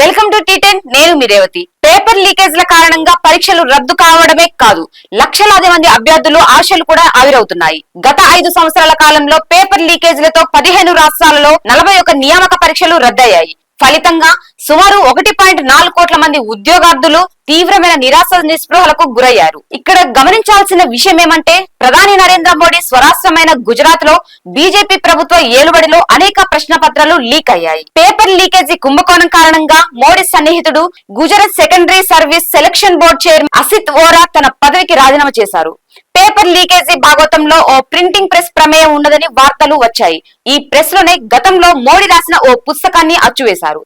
Welcome to T10 నేను మీ Revathi. Paper లీకేజ్ల కారణంగా పరీక్షలు రద్దు కావడమే కాదు లక్షలాది మంది అభ్యర్థులు ఆశలు కూడా ఆవిరవుతున్నాయి. గత ఐదు సంవత్సరాల కాలంలో పేపర్ లీకేజ్లతో పదిహేను రాష్ట్రాలలో నలభై నియామక పరీక్షలు రద్దయ్యాయి. ఫలితంగా సుమారు ఒకటి పాయింట్ నాలుగు కోట్ల మంది ఉద్యోగార్థులు తీవ్రమైన నిరాశ నిస్పృహలకు గురయ్యారు. ఇక్కడ గమనించాల్సిన విషయం ఏమంటే ప్రధాని నరేంద్ర మోడీ స్వరాష్ట్రమైన గుజరాత్లో బీజేపీ ప్రభుత్వ ఏలుబడిలో అనేక ప్రశ్న పత్రాలు లీక్ అయ్యాయి. పేపర్ లీకేజీ కుంభకోణం కారణంగా మోడీ సన్నిహితుడు Gujarat secondary service selection board chairman Asit Ora తన పదవికి రాజీనామా చేశారు. పేపర్ లీకేజీ భాగవతంలో ఓ ప్రింటింగ్ ప్రెస్ ప్రమేయం ఉండదని వార్తలు వచ్చాయి. ఈ ప్రెస్లోనే గతంలో మోడీ రాసిన ఓ పుస్తకాన్ని అచ్చువేశారు.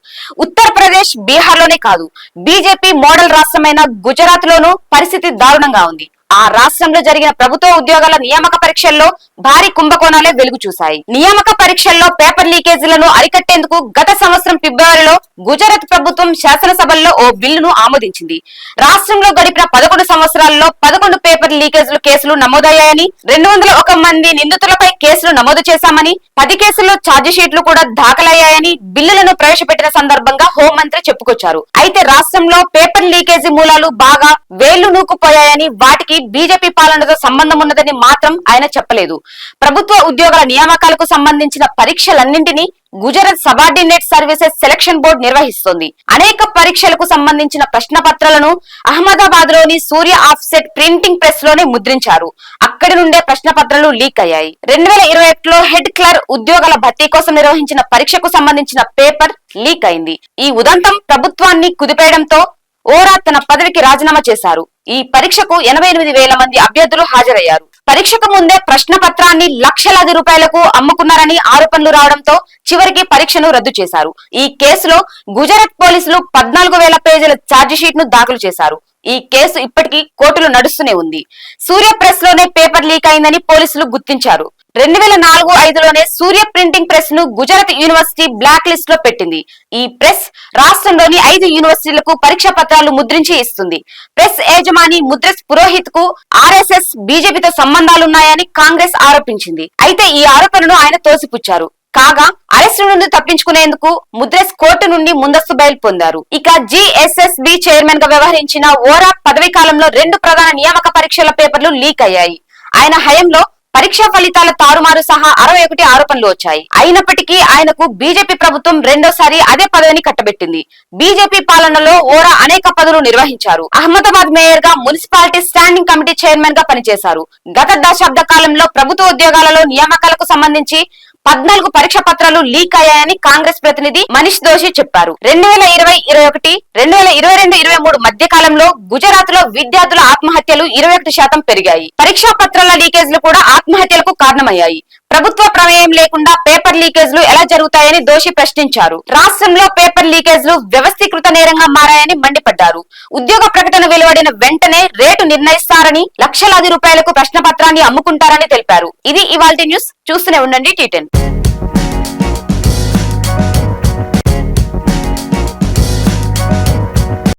ఉత్తరప్రదేశ్ బీహార్లోనే కాదు బీజేపీ మోడల్ రాష్ట్రమైన గుజరాత్ లోనూ పరిస్థితి దారుణంగా ఉంది. ఆ రాష్ట్రంలో జరిగిన ప్రభుత్వ ఉద్యోగాల నియామక పరీక్షల్లో భారీ కుంభకోణాలే వెలుగు చూశాయి. నియామక పరీక్షల్లో పేపర్ లీకేజీలను అరికట్టేందుకు గత సంవత్సరం ఫిబ్రవరిలో గుజరాత్ ప్రభుత్వం శాసనసభల్లో ఓ బిల్లును ఆమోదించింది. రాష్ట్రంలో గడిపిన పదకొండు సంవత్సరాల్లో పదకొండు పేపర్ లీకేజీలు కేసులు నమోదయ్యాయని రెండు వందల ఒక మంది నిందితులపై కేసులు నమోదు చేశామని పది కేసుల్లో ఛార్జీ షీట్లు కూడా దాఖలయ్యాయని బిల్లులను ప్రవేశపెట్టిన సందర్భంగా హోంమంత్రి చెప్పుకొచ్చారు. అయితే రాష్ట్రంలో పేపర్ లీకేజీ మూలాలు బాగా వేళ్ళు నూకుపోయాయని వాటికి బీజేపీ పాలనతో సంబంధం ఉన్నదని మాత్రం ఆయన చెప్పలేదు. ప్రభుత్వ ఉద్యోగాల నియామకాలకు సంబంధించిన పరీక్షలన్నింటినీ Gujarat subordinate services selection board నిర్వహిస్తోంది. అనేక పరీక్షలకు సంబంధించిన ప్రశ్న పత్రాలను అహ్మదాబాద్లోని సూర్య ఆఫ్సెట్ ప్రింటింగ్ ప్రెస్లోనే ముద్రించారు. అక్కడి నుండే ప్రశ్న పత్రాలు లీక్ అయ్యాయి. రెండు వేల ఇరవై ఒకటిలో హెడ్ క్లర్ ఉద్యోగాల భర్తీ కోసం నిర్వహించిన పరీక్షకు సంబంధించిన పేపర్ లీక్ అయింది. ఈ ఉదంతం ప్రభుత్వాన్ని కుదిపేయడంతో ఓరా తన పదవికి రాజీనామా చేశారు. ఈ పరీక్షకు ఎనభై ఎనిమిది వేల మంది అభ్యర్థులు హాజరయ్యారు. పరీక్షకు ముందే ప్రశ్న పత్రాన్ని లక్షలాది రూపాయలకు అమ్ముకున్నారని ఆరోపణలు రావడంతో చివరికి పరీక్షను రద్దు చేశారు. ఈ కేసులో గుజరాత్ పోలీసులు పద్నాలుగు వేల పేజీల ఛార్జిషీట్ను దాఖలు చేశారు. ఈ కేసు ఇప్పటికీ కోర్టులో నడుస్తూనే ఉంది. సూర్య ప్రెస్లోనే పేపర్ లీక్ అయిందని పోలీసులు గుర్తించారు. రెండు వేల నాలుగు ఐదులోనే సూర్య ప్రింటింగ్ ప్రెస్ను గుజరాత్ యూనివర్సిటీ బ్లాక్ లిస్ట్లో పెట్టింది. ఈ ప్రెస్ రాష్ట్రంలోని ఐదు యూనివర్సిటీలకు పరీక్ష పత్రాలు ముద్రించి ఇస్తుంది. ప్రెస్ యజమాని ముద్రస్ పురోహిత్కు ఆర్ఎస్ఎస్ బీజేపీతో సంబంధాలున్నాయని కాంగ్రెస్ ఆరోపించింది. అయితే ఈ ఆరోపణను ఆయన తోసిపుచ్చారు. కాగా అరెస్టు నుండి తప్పించుకునేందుకు ముద్రస్ కోర్టు నుండి ముందస్తు బయలు పొందారు. ఇక జిఎస్ఎస్బి చైర్మన్గా వ్యవహరించిన ఓరా పదవీ కాలంలో రెండు ప్రధాన నియామక పరీక్షల పేపర్లు లీక్ అయ్యాయి. ఆయన హయంలో పరీక్షా ఫలితాల తారుమారు సహా అరవై ఒకటి ఆరోపణలు వచ్చాయి. అయినప్పటికీ ఆయనకు బీజేపీ ప్రభుత్వం రెండోసారి అదే పదవిని కట్టబెట్టింది. బీజేపీ పాలనలో ఓరా అనేక పదవులు నిర్వహించారు. అహ్మదాబాద్ మేయర్గా మున్సిపాలిటీ స్టాండింగ్ కమిటీ చైర్మన్గా పనిచేశారు. గత దశాబ్ద కాలంలో ప్రభుత్వ ఉద్యోగాలలో నియామకాలకు సంబంధించి పద్నాలుగు పరీక్ష పత్రాలు లీక్ అయ్యాయని కాంగ్రెస్ ప్రతినిధి మనీష్ దోషి చెప్పారు. రెండు వేల ఇరవై ఇరవై ఒకటి రెండు వేల ఇరవై రెండు ఇరవై మూడు మధ్య కాలంలో గుజరాత్లో విద్యార్థుల ఆత్మహత్యలు ఇరవై ఒకటి శాతం పెరిగాయి. పరీక్షా పత్రాల లీకేజ్లు కూడా ఆత్మహత్యలకు కారణమయ్యాయి. ప్రభుత్వ ప్రమేయం లేకుండా పేపర్ లీకేజ్లు ఎలా జరుగుతాయని దోషి ప్రశ్నించారు. రాష్ట్రంలో పేపర్ లీకేజ్లు వ్యవస్థీకృత నేరంగా మారాయని మండిపడ్డారు. ఉద్యోగ ప్రకటన వెలువడిన వెంటనే రేటు నిర్ణయిస్తారని లక్షలాది రూపాయలకు ప్రశ్న పత్రాన్ని అమ్ముకుంటారని తెలిపారు. ఇది ఇవాల్టి న్యూస్. చూస్తూనే ఉండండి టీటెన్